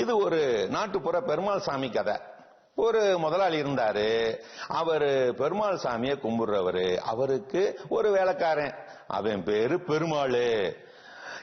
இது ஒரு நாட்டுப்புற பெருமாள் சாமி கதை. ஒரு முதலாளி இருந்தாரு. அவரு பெருமாள் சாமியை கும்பிடுறவரு. அவருக்கு ஒரு வேலைக்காரன். அவன் பேரு பெருமாளு.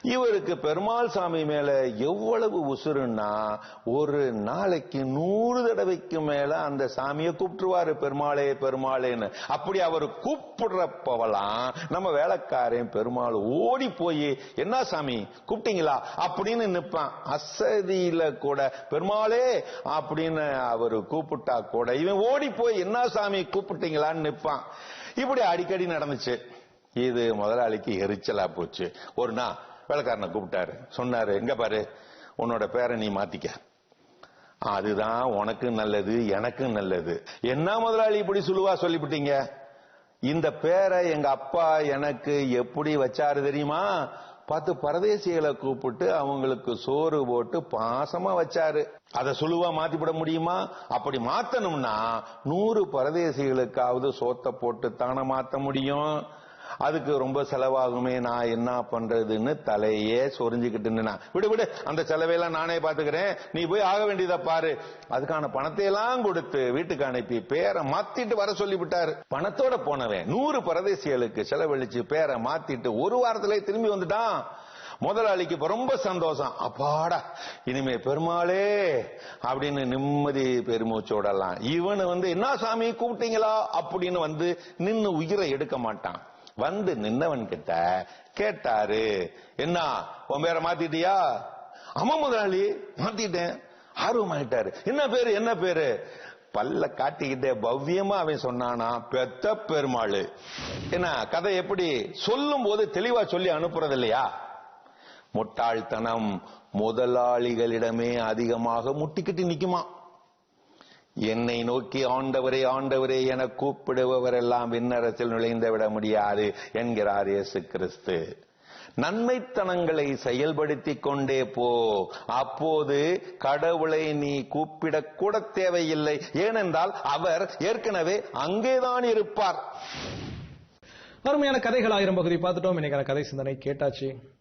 இவருக்கு பெருமாள் சாமி மேல எவ்வளவு உசுருன்னா ஒரு நாளைக்கு நூறு தடவைக்கு மேல அந்த சாமியை கூப்பிட்டுருவாரு பெருமாளே பெருமாளேன்னு. அப்படி அவர் கூப்பிடுறப்பவெல்லாம் நம்ம வேலைக்காரன் பெருமாள் ஓடி போய் என்ன சாமி கூப்பிட்டீங்களா? அப்படின்னு நிப்பான். அசதியில கூட பெருமாளே அப்படின்னு அவர் கூப்பிட்டா கூட இவன் ஓடி போய் என்ன சாமி கூப்பிட்டீங்களான்னு நிப்பான். இப்படி அடிக்கடி நடந்துச்சு. இது முதலாளிக்கு எரிச்சலா போச்சு. ஒரு நாள் வேலைக்காரனை கூப்பிட்டாரு. சொன்னாரு எங்க பாரு உன்னோட பேரை நீ மாத்திக்க. அதுதான் உனக்கு நல்லது எனக்கு நல்லது. என்ன முதலாளி இப்படி சுழுவா சொல்லிவிட்டீங்க? இந்த பேரை எங்க அப்பா எனக்கு எப்படி வச்சாரு தெரியுமா? பத்து பரதேசிகளை கூப்பிட்டு அவங்களுக்கு சோறு போட்டு பாசமா வச்சாரு. அதை சுழுவா மாத்திவிட முடியுமா? அப்படி மாத்தணும்னா நூறு பரதேசிகளுக்காவது சோத்த போட்டு தானே மாத்த முடியும்? அதுக்கு ரொம்ப செலவாகுமே நான் என்ன பண்றதுன்னு தலையே சொரிஞ்சுக்கிட்டு விடு விடு அந்த செலவையெல்லாம் நானே பாத்துக்கிறேன். நீ போய் ஆக வேண்டியதை பாரு. அதுக்கான பணத்தை எல்லாம் கொடுத்து வீட்டுக்கு அனுப்பி பேரை மாத்திட்டு வர சொல்லி விட்டாரு பணத்தோட போனவன் நூறு பரதேசிகளுக்கு செலவழிச்சு பேரை மாத்திட்டு ஒரு வாரத்திலே திரும்பி வந்துட்டான். முதலாளிக்கு இப்ப ரொம்ப சந்தோஷம். அப்பாடா இனிமே பெருமாளே அப்படின்னு நிம்மதி பெருமூச்சோடலாம். இவனு வந்து என்ன சாமி கூப்பிட்டீங்களா? அப்படின்னு வந்து நின்னு உயிரை எடுக்க மாட்டான். வந்து நின்னவன் கிட்ட கேட்டாரு என்ன உன் பேரை மாத்திட்டியா? அம்மா முதலாளி மாத்திட்டேன். ஆர்வமாயிட்டாரு. என்ன பேரு என்ன பேரு? பல்ல காட்டிக்கிட்டே பவ்யமா அவன் சொன்னானா பெத்த பெருமாள். என்ன கதை எப்படி? சொல்லும் போது தெளிவா சொல்லி அனுப்புறது இல்லையா முட்டாள்தனம் முதலாளிகளிடமே அதிகமாக முட்டிக்கிட்டு நிக்குமா? என்னை நோக்கி ஆண்டவரே ஆண்டவரே என கூப்பிடுபவரெல்லாம் விண்ணரசில் நுழைந்து விட முடியாது என்கிறார் இயேசு கிறிஸ்து. நன்மைத்தனங்களை செயல்படுத்திக் கொண்டே போ. அப்போது கடவுளை நீ கூப்பிடக்கூட தேவையில்லை. ஏனென்றால் அவர் ஏற்கனவே அங்கேதான் இருப்பார். அருமையான கதைகள் ஆயிரம் பகுதி பார்த்துட்டோம். இன்னைக்கான கதை சிந்தனை கேட்டாச்சு.